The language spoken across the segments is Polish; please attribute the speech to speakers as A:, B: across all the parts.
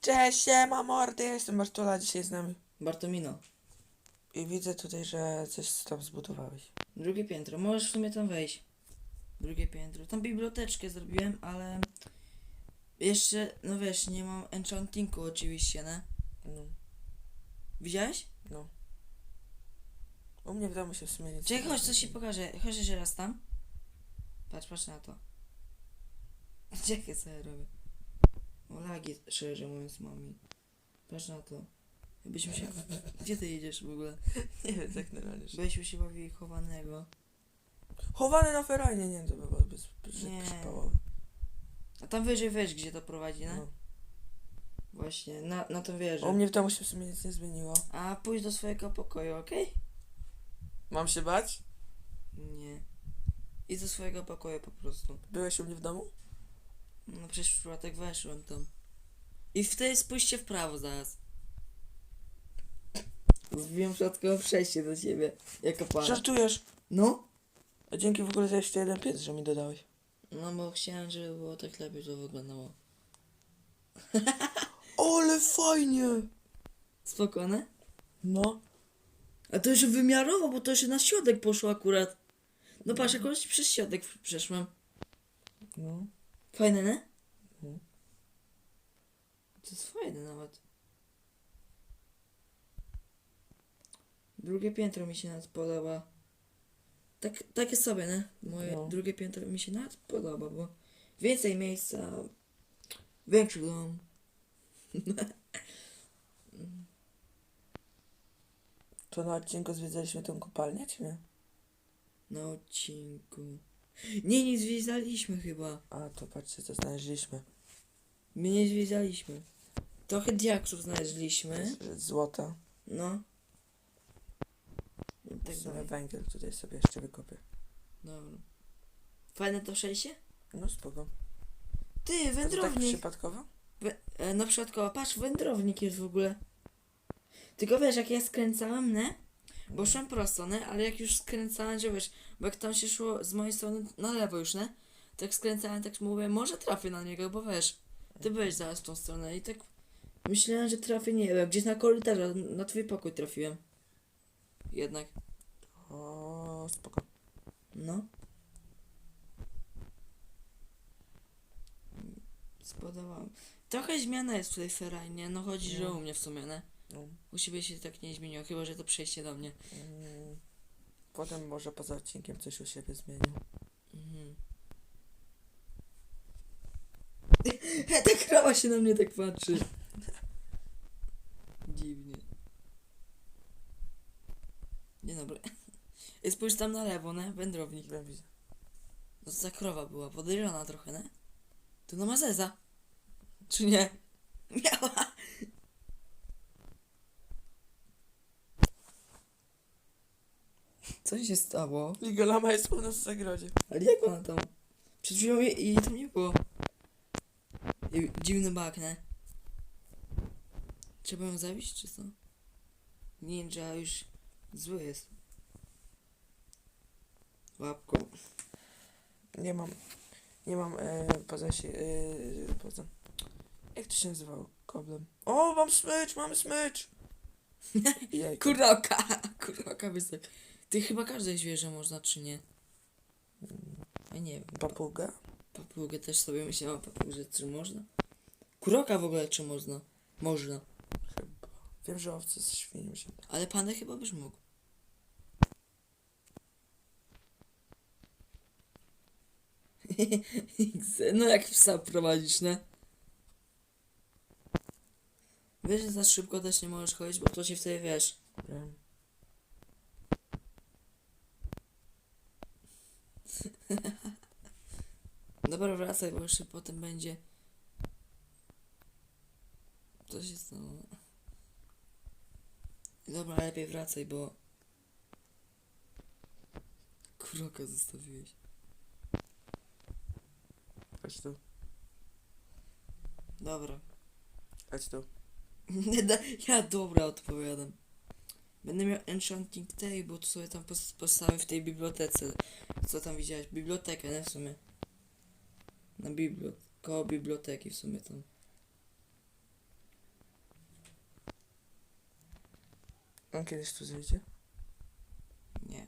A: Cześć, siema mordy, ja jestem Bartola, dzisiaj z nami.
B: Bartomino.
A: I widzę tutaj, że coś tam zbudowałeś.
B: Drugie piętro. Możesz w sumie tam wejść. Drugie piętro. Tam biblioteczkę zrobiłem, ale jeszcze, no wiesz, nie mam enchantingu oczywiście, ne?
A: No,
B: Widziałeś?
A: no. U mnie w domu się w sumie nic
B: Czekaj,
A: nie
B: chodź, coś ci pokażę. Chodź jeszcze raz tam. Patrz, patrz na to. Czekaj, co ja robię. O lagi, szczerze mówiąc, mami. Patrz na to. Byśmy się... Gdzie ty jedziesz w ogóle?
A: Nie wiem, tak normalnie. że-
B: Byśmy się bawili chowanego.
A: Chowany na ferajnie, nie, to by było bez, bez
B: Nie.
A: przypałowe.
B: A tam wyżej wiesz, gdzie to prowadzi, ne?
A: No.
B: Właśnie, na, na tą wieżę.
A: U mnie w domu się w sumie nic nie zmieniło.
B: A pójdź do swojego pokoju, okej?
A: Mam się bać?
B: Nie. Idź do swojego pokoju po prostu.
A: Byłeś u mnie w domu?
B: No przecież w przypadek weszłem tam. I wtedy spójrzcie w prawo zaraz. Zbiłem przypadkowe przejście do ciebie. Jako para.
A: Żartujesz?
B: No?
A: A dzięki w ogóle za jeszcze jeden piec, że mi dodałeś.
B: No bo chciałem, żeby było tak lepiej to wyglądało.
A: Ale fajnie!
B: Spokojne?
A: No.
B: A to jeszcze wymiarowo, bo to jeszcze na środek poszło akurat. No patrz, jakoś przez środek przeszłem.
A: No.
B: Fajne, nie?
A: Mhm.
B: To jest fajne nawet. Drugie piętro mi się nawet podoba. Tak, takie sobie, nie? Moje
A: No.
B: drugie piętro mi się nawet podoba, bo więcej miejsca, większy dom.
A: To na odcinku zwiedzaliśmy tą kopalnię, czy nie?
B: Na odcinku. Nie, nie zwiedzaliśmy chyba.
A: A, to patrzcie, co znaleźliśmy.
B: My nie zwiedzaliśmy. Trochę diaksów znaleźliśmy.
A: Złota.
B: No. I tak
A: W sumie
B: dalej.
A: węgiel tutaj sobie jeszcze wykopię.
B: Dobra. Fajne to przejście?
A: No spoko.
B: Ty,
A: A to tak
B: wędrownik.
A: przypadkowo?
B: Wę- e, na przykład, koło- patrz, wędrownik jest w ogóle. Tylko wiesz, jak ja skręcałem, nie? Bo szłem prosto, nie? Ale jak już skręcałem, że wiesz, bo jak tam się szło z mojej strony na lewo już, nie? Tak skręcałem, tak mówię, może trafię na niego, bo wiesz, ty byłeś zaraz w tą stronę i tak myślałem, że trafię, nie wiem, gdzieś na korytarzu, na twój pokój trafiłem. Jednak,
A: O, spoko.
B: no. Spodobało. Trochę zmiana jest tutaj ferajnie, no chodzi, że
A: No.
B: u mnie w sumie, nie?
A: No.
B: U siebie się tak nie zmieniło, chyba że to przejście do mnie.
A: Mm, Potem może poza odcinkiem coś u siebie zmienił.
B: Mhm. Ta krawa się na mnie tak patrzy. Dziwnie. Dzień dobry. I spójrz tam na lewo, ne? Wędrownik.
A: Wiem, widzę.
B: No to ta krowa była podejrzana trochę, ne? To no ma zeza. Czy nie? Miała. Co się stało?
A: Ligolama jest u nas w zagrodzie.
B: Ale jak ona tam? Przed chwilą jej, jej tam nie było. I dziwny bak, nie? Trzeba ją zabić, czy co? Ninja już zły jest. Łapką.
A: Nie mam. Nie mam e, poza się. E, poza. Jak to się nazywało? Koblem. O, mam smycz, mam smycz!
B: Kuroka! Kuroka wysok. Ty chyba każde zwierzę można, czy nie? Ja nie wiem.
A: Papuga?
B: Papugę też sobie myślałam, papugę, czy można? Kuroka w ogóle, czy można? Można.
A: Chyba. Wiem, że owce z świnią się.
B: Ale pandę chyba byś mógł. no jak psa prowadzisz, ne? Wiesz, że za szybko też nie możesz chodzić, bo to się wtedy wiesz.
A: Wiem.
B: Dobra, wracaj, bo jeszcze potem będzie. Co się stało? Dobra, lepiej wracaj, bo. Kuroka zostawiłeś.
A: Chodź tu.
B: Dobra.
A: Chodź tu.
B: Ja dobra odpowiadam. Będę miał Enchanting Table, bo to sobie tam pos- postawię w tej bibliotece. Co tam widziałeś? Bibliotekę, nie w sumie na bibli koło biblioteki w sumie tam.
A: On kiedyś tu zejdzie?
B: Nie.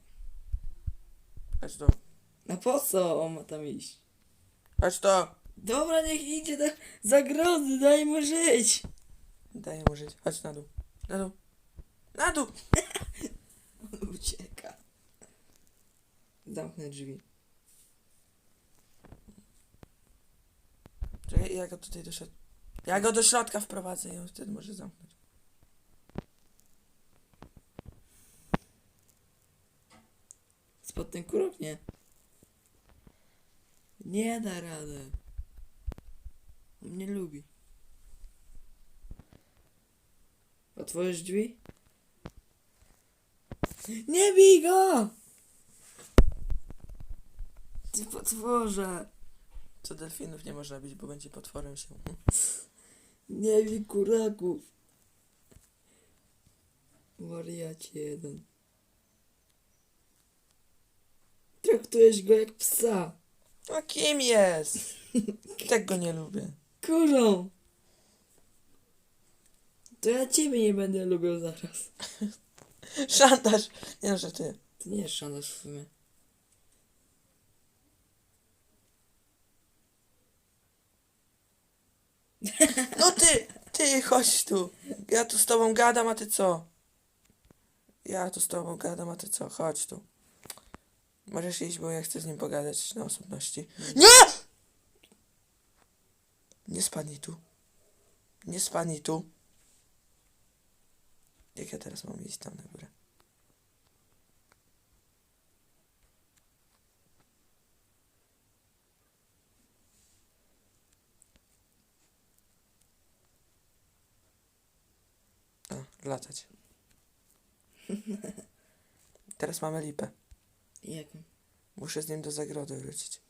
A: Chodź to.
B: Na po co on ma tam iść?
A: Chodź to.
B: Dobra, niech idzie do zagrody, daj mu żyć.
A: Daj mu żyć. Chodź na dół. Na dół. Na dół!
B: on ucieka. Zamknę drzwi.
A: Czekaj, ja go tutaj do środka. Ja go do środka wprowadzę i on wtedy może zamknąć.
B: Spod ten kurok? Nie. Nie da rady. On mnie lubi. Otworzysz drzwi? Nie bij go! Ty potworze!
A: Co delfinów nie można bić, bo będzie potworem się.
B: Nie bij kuraków! Wariacie jeden. Traktujesz go jak psa.
A: A kim jest? Tak go nie lubię.
B: Kurą! To ja ciebie nie będę lubił zaraz.
A: Szantaż. Nie no, że ty.
B: To nie jest szantaż w sumie.
A: No ty! Ty, chodź tu. Ja tu z tobą gadam, a ty co? Ja tu z tobą gadam, a ty co? Chodź tu. Możesz iść, bo ja chcę z nim pogadać na osobności. Nie! Nie spadnij tu. Nie spadnij tu. Jak ja teraz mam iść tam na górę? A, latać. Teraz mamy lipę.
B: Jaką?
A: Muszę z nim do zagrody wrócić.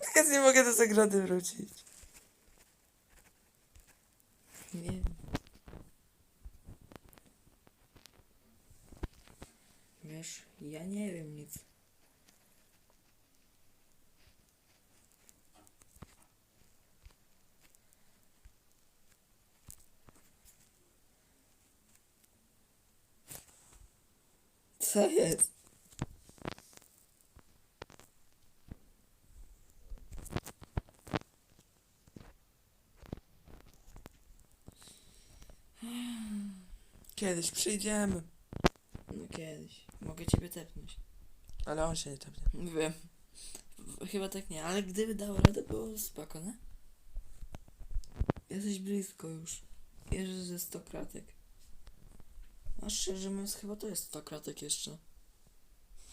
A: Jak ja z nim mogę do zagrody wrócić?
B: Nie. Wiesz, ja nie wiem nic. Co jest?
A: Kiedyś przyjdziemy.
B: Kiedyś. Mogę ciebie tepnąć.
A: Ale on się nie tepnie.
B: Wiem. Chyba tak nie, ale gdyby dał radę, było spoko, nie? Jesteś blisko już. Jeżdżę ze 100 kratek. A szczerze mówiąc, chyba to jest 100 kratek jeszcze.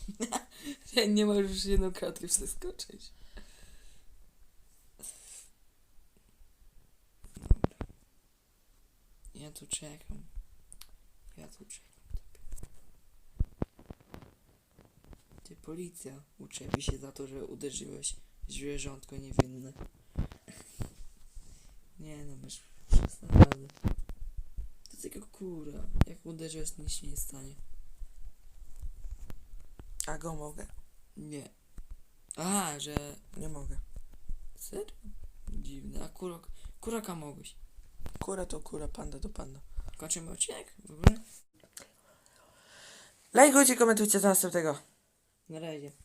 B: nie możesz już jedną kratkę przeskoczyć. Dobra. Ja tu czekam. Ja tu czekam. Policja uczepi się za to, że uderzyłeś zwierzątko niewinne. Nie no, masz przesadzę. To tylko kura. Jak uderzyłeś, nic się nie stanie.
A: A go mogę?
B: Nie. Aha, że...
A: Nie mogę.
B: Serio? Dziwne. A kurok... Kuraka mogłeś.
A: Kura to kura, panda to panda.
B: Kończymy odcinek? W ogóle?
A: Lajkujcie, komentujcie do następnego.
B: Na razie.